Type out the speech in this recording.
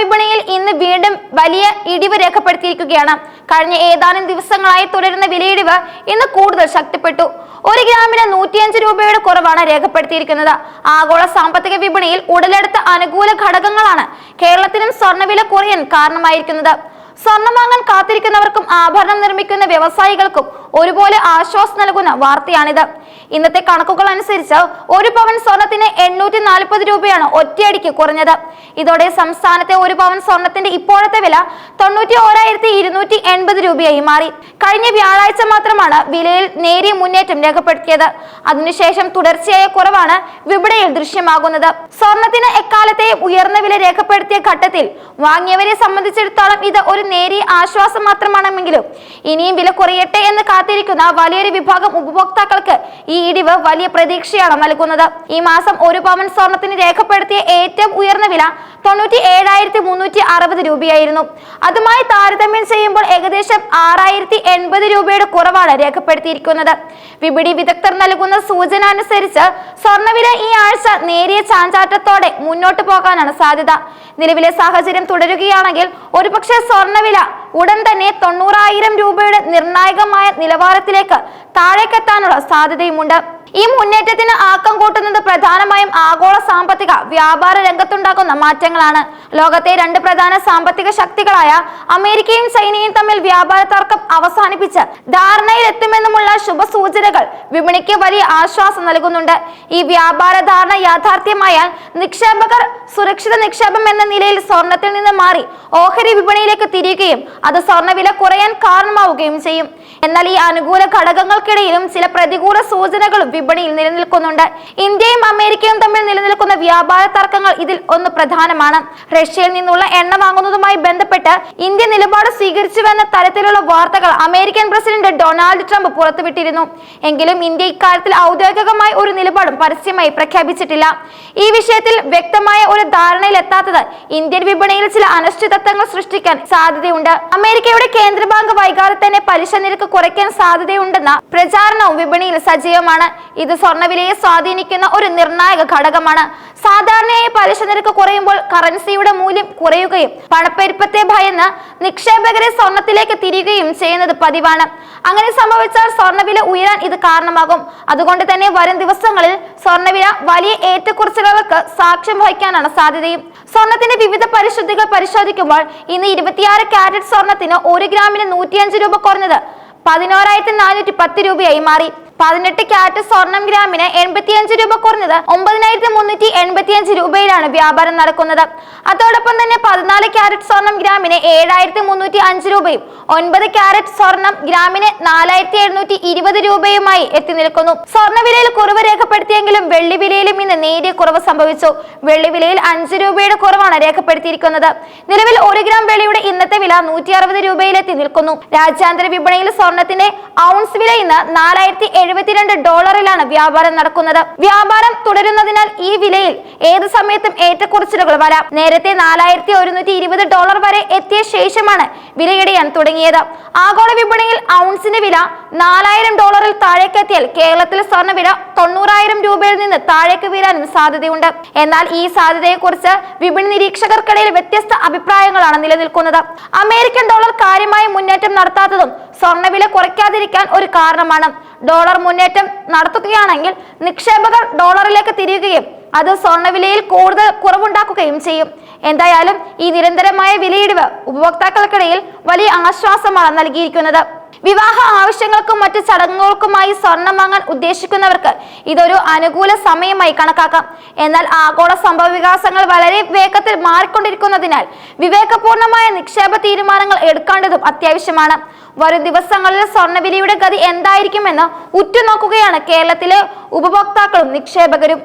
വിപണിയിൽ ഇന്ന് വീണ്ടും വലിയ ഇടിവ് രേഖപ്പെടുത്തിയിരിക്കുകയാണ്. കഴിഞ്ഞ ഏതാനും ദിവസങ്ങളായി തുടരുന്ന വിലയിടിവ് ഇന്ന് കൂടുതൽ ശക്തിപ്പെട്ടു. ഒരു ഗ്രാമിന് നൂറ്റിയഞ്ച് രൂപയുടെ കുറവാണ് രേഖപ്പെടുത്തിയിരിക്കുന്നത്. ആഗോള സാമ്പത്തിക വിപണിയിൽ ഉടലെടുത്ത അനുകൂല ഘടകങ്ങളാണ് കേരളത്തിനും സ്വർണവില കുറയാൻ കാരണമായിരിക്കുന്നത്. സ്വർണം വാങ്ങാൻ കാത്തിരിക്കുന്നവർക്കും ആഭരണം നിർമ്മിക്കുന്ന വ്യവസായികൾക്കും ഒരുപോലെ ആശ്വാസം നൽകുന്ന വാർത്തയാണിത്. ഇന്നത്തെ കണക്കുകൾ അനുസരിച്ച് ഒരു പവൻ സ്വർണത്തിന് എണ്ണൂറ്റി നാൽപ്പത് രൂപയാണ് ഒറ്റയടിക്ക് കുറഞ്ഞത്. ഇതോടെ സംസ്ഥാനത്തെ ഒരു പവൻ സ്വർണത്തിന്റെ ഇപ്പോഴത്തെ വില തൊണ്ണൂറ്റി ഓരായിരത്തി ഇരുന്നൂറ്റി എൺപത് രൂപയായി മാറി. കഴിഞ്ഞ വ്യാഴാഴ്ച മാത്രമാണ് വിലയിൽ നേരിയ മുന്നേറ്റം രേഖപ്പെടുത്തിയത്. അതിനുശേഷം തുടർച്ചയായ കുറവാണ് വിപണിയിൽ ദൃശ്യമാകുന്നത്. സ്വർണത്തിന് എക്കാലത്തെയും ഉയർന്ന വില രേഖപ്പെടുത്തിയ ഘട്ടത്തിൽ വാങ്ങിയവരെ സംബന്ധിച്ചിടത്തോളം ഇത് ഒരു നേരിയ ആശ്വാസം മാത്രമാണെങ്കിലും ഇനിയും വില കുറയട്ടെ എന്ന് കാത്തിരിക്കുന്ന വലിയൊരു വിഭാഗം ഉപഭോക്താക്കൾക്ക് ഈ ഇടിവ് വലിയ പ്രതീക്ഷയാണ് നൽകുന്നത്. ഈ മാസം ഒരു പവൻ സ്വർണത്തിന് രേഖപ്പെടുത്തിയ ഏറ്റവും ഉയർന്ന വില തൊണ്ണൂറ്റി ഏഴായിരത്തി മുന്നൂറ്റി അറുപത് രൂപയായിരുന്നു. അതുമായി താരതമ്യം ചെയ്യുമ്പോൾ ഏകദേശം ആറായിരത്തി എൺപത് രൂപയുടെ കുറവാണ് രേഖപ്പെടുത്തിയിരിക്കുന്നത്. വിപണി വിദഗ്ധർ നൽകുന്ന സൂചന അനുസരിച്ച് സ്വർണവില ഈ ആഴ്ച നേരിയ ചാഞ്ചാട്ടത്തോടെ മുന്നോട്ട് പോകാനാണ് സാധ്യത. നിലവിലെ സാഹചര്യം തുടരുകയാണെങ്കിൽ ഒരുപക്ഷെ സ്വർണവില ഉടൻ തന്നെ തൊണ്ണൂറായിരം രൂപയുടെ നിർണായകമായ നിലവാരത്തിലേക്ക് താഴേക്കെത്താനുള്ള സാധ്യതയുമുണ്ട്. ഈ മുന്നേറ്റത്തിന് ആക്കം കൂട്ടുന്നത് പ്രധാനമായും ആഗോള സാമ്പത്തിക വ്യാപാര രംഗത്തുണ്ടാക്കുന്ന മാറ്റങ്ങളാണ്. ലോകത്തെ രണ്ട് പ്രധാന സാമ്പത്തിക ശക്തികളായ അമേരിക്കയും ചൈനയും തമ്മിൽ വ്യാപാര തർക്കം അവസാനിപ്പിച്ച് ധാരണയിലെത്തുമെന്നുമുള്ള ശുഭസൂചനകൾ വിപണിക്ക് വലിയ ആശ്വാസം നൽകുന്നുണ്ട്. ഈ വ്യാപാര ധാരണ യാഥാർത്ഥ്യമായാൽ നിക്ഷേപകർ സുരക്ഷിത നിക്ഷേപം എന്ന നിലയിൽ സ്വർണത്തിൽ നിന്ന് മാറി ഓഹരി വിപണിയിലേക്ക് തിരിയുകയും അത് സ്വർണവില കുറയാൻ കാരണമാവുകയും ചെയ്യും. എന്നാൽ ഈ അനുകൂല ഘടകങ്ങൾക്കിടയിലും ചില പ്രതികൂല സൂചനകളും വിപണിയിൽ നിലനിൽക്കുന്നുണ്ട്. ഇന്ത്യയും അമേരിക്കയും തമ്മിൽ നിലനിൽക്കുന്ന വ്യാപാര തർക്കങ്ങൾ ഇതിൽ ഒന്ന് പ്രധാനമാണ്. റഷ്യയിൽ നിന്നുള്ള എണ്ണ വാങ്ങുന്നതുമായി ബന്ധപ്പെട്ട് ഇന്ത്യ നിലപാട് സ്വീകരിച്ചുവെന്ന തരത്തിലുള്ള വാർത്തകൾ അമേരിക്കൻ പ്രസിഡന്റ് ഡൊണാൾഡ് ട്രംപ് പുറത്തുവിട്ടിരുന്നു. എങ്കിലും ഇന്ത്യ ഇക്കാര്യത്തിൽ ഔദ്യോഗികമായി ഒരു നിലപാടും പരസ്യമായി പ്രഖ്യാപിച്ചിട്ടില്ല. ഈ വിഷയത്തിൽ വ്യക്തമായ ഒരു ധാരണയിലെത്താത്തത് ഇന്ത്യൻ വിപണിയിൽ ചില അനിശ്ചിതത്വങ്ങൾ സൃഷ്ടിക്കാൻ സാധ്യതയുണ്ട്. അമേരിക്കയുടെ കേന്ദ്ര ബാങ്ക് വൈകാതെ തന്നെ പലിശ നിരക്ക് കുറയ്ക്കാൻ സാധ്യതയുണ്ടെന്ന പ്രചാരണവും വിപണിയിൽ സജീവമാണ്. ഇത് സ്വർണവിലയെ സ്വാധീനിക്കുന്ന ഒരു നിർണായക ഘടകമാണ്. സാധാരണയായി പലിശ നിരക്ക് കുറയുമ്പോൾ കറൻസിയുടെ മൂല്യം കുറയുകയും പണപ്പെരുപ്പത്തെ ഭയന്ന് നിക്ഷേപകരെ സ്വർണത്തിലേക്ക് തിരികുകയും ചെയ്യുന്നത് പതിവാണ്. അങ്ങനെ സംഭവിച്ചാൽ സ്വർണവില ഉയരാൻ ഇത് കാരണമാകും. അതുകൊണ്ട് തന്നെ വരും ദിവസങ്ങളിൽ സ്വർണവില വലിയ ഏറ്റക്കുറച്ചിലുകൾക്ക് സാക്ഷ്യം വഹിക്കാനാണ് സാധ്യതയും. സ്വർണത്തിന്റെ വിവിധ പരിശുദ്ധികൾ പരിശോധിക്കുമ്പോൾ ഇന്ന് ഇരുപത്തിയാറ് കാരറ്റ് സ്വർണത്തിന് ഒരു ഗ്രാമിന് നൂറ്റിയഞ്ച് രൂപ കുറഞ്ഞത് പതിനോരായിരത്തി നാനൂറ്റി പത്ത് രൂപയായി മാറി. പതിനെട്ട് ക്യാരറ്റ് സ്വർണം ഗ്രാമിന് എൺപത്തിയഞ്ച് രൂപ കുറഞ്ഞത് ഒമ്പതിനായിരത്തി മുന്നൂറ്റി എൺപത്തിയഞ്ച് രൂപയിലാണ് വ്യാപാരം നടക്കുന്നത്. അതോടൊപ്പം തന്നെ പതിനാല് ക്യാരറ്റ് സ്വർണം ഗ്രാമിന് ഏഴായിരത്തി മുന്നൂറ്റി അഞ്ച് രൂപയും ഒൻപത് ക്യാരറ്റ് സ്വർണം ഗ്രാമിന് നാലായിരത്തി എഴുന്നൂറ്റി ഇരുപത് രൂപയുമായി എത്തി നിൽക്കുന്നു. സ്വർണവിലയിൽ കുറവ് രേഖപ്പെടുത്തിയെങ്കിലും വെള്ളി വിലയിലും ഇന്ന് നേരിയ കുറവ് സംഭവിച്ചു. വെള്ളി വിലയിൽ അഞ്ച് രൂപയുടെ കുറവാണ് രേഖപ്പെടുത്തിയിരിക്കുന്നത്. നിലവിൽ ഒരു ഗ്രാം വെള്ളിയുടെ ഇന്നത്തെ വില നൂറ്റി അറുപത് രൂപയിലെത്തി നിൽക്കുന്നു. രാജ്യാന്തര വിപണിയിൽ സ്വർണത്തിന്റെ ഔൺസ് വില ഇന്ന് നാലായിരത്തി എഴുപത്തിരണ്ട് ഡോളറിലാണ് വ്യാപാരം നടക്കുന്നത്. വ്യാപാരം തുടരുന്നതിനാൽ ഈ വിലയിൽ ഏത് സമയത്തും ഏറ്റക്കുറച്ചിലുകൾ വരാം. നേരത്തെ നാലായിരത്തി ഒരുന്നൂറ്റി ഇരുപത് ഡോളർ വരെ എത്തിയ ശേഷമാണ് വിലയിടിയാൻ തുടങ്ങിയത്. ആഗോള വിപണിയിൽ ഔൺസിന്റെ വില നാലായിരം ഡോളറിൽ താഴേക്കെത്തിയാൽ കേരളത്തിൽ സ്വർണവില തൊണ്ണൂറായിരം രൂപയിൽ നിന്ന് താഴേക്ക് വീഴാനും സാധ്യതയുണ്ട്. എന്നാൽ ഈ സാധ്യതയെക്കുറിച്ച് വിപണി നിരീക്ഷകർക്കിടയിൽ വ്യത്യസ്ത അഭിപ്രായങ്ങളാണ് നിലനിൽക്കുന്നത്. അമേരിക്കൻ ഡോളർ കാര്യമായ മുന്നേറ്റം നടത്താത്തതും സ്വർണവില കുറയ്ക്കാതിരിക്കാൻ ഒരു കാരണമാണ്. ഡോളർ മുന്നേറ്റം നടത്തുകയാണെങ്കിൽ നിക്ഷേപകർ ഡോളറിലേക്ക് തിരിയുകയും അത് സ്വർണവിലയിൽ കൂടുതൽ കുറവുണ്ടാക്കുകയും ചെയ്യും. എന്തായാലും ഈ നിരന്തരമായ വിലയിടിവ് ഉപഭോക്താക്കൾക്കിടയിൽ വലിയ ആശ്വാസമാണ് നൽകിയിരിക്കുന്നത്. വിവാഹ ആവശ്യങ്ങൾക്കും മറ്റ് ചടങ്ങുകൾക്കുമായി സ്വർണം വാങ്ങാൻ ഉദ്ദേശിക്കുന്നവർക്ക് ഇതൊരു അനുകൂല സമയമായി കണക്കാക്കാം. എന്നാൽ ആഗോള സംഭവ വികാസങ്ങൾ വളരെ വേഗത്തിൽ മാറിക്കൊണ്ടിരിക്കുന്നതിനാൽ വിവേകപൂർണമായ നിക്ഷേപ തീരുമാനങ്ങൾ എടുക്കേണ്ടതും അത്യാവശ്യമാണ്. വരും ദിവസങ്ങളിൽ സ്വർണവിലയുടെ ഗതി എന്തായിരിക്കുമെന്ന് ഉറ്റുനോക്കുകയാണ് കേരളത്തിലെ ഉപഭോക്താക്കളും നിക്ഷേപകരും.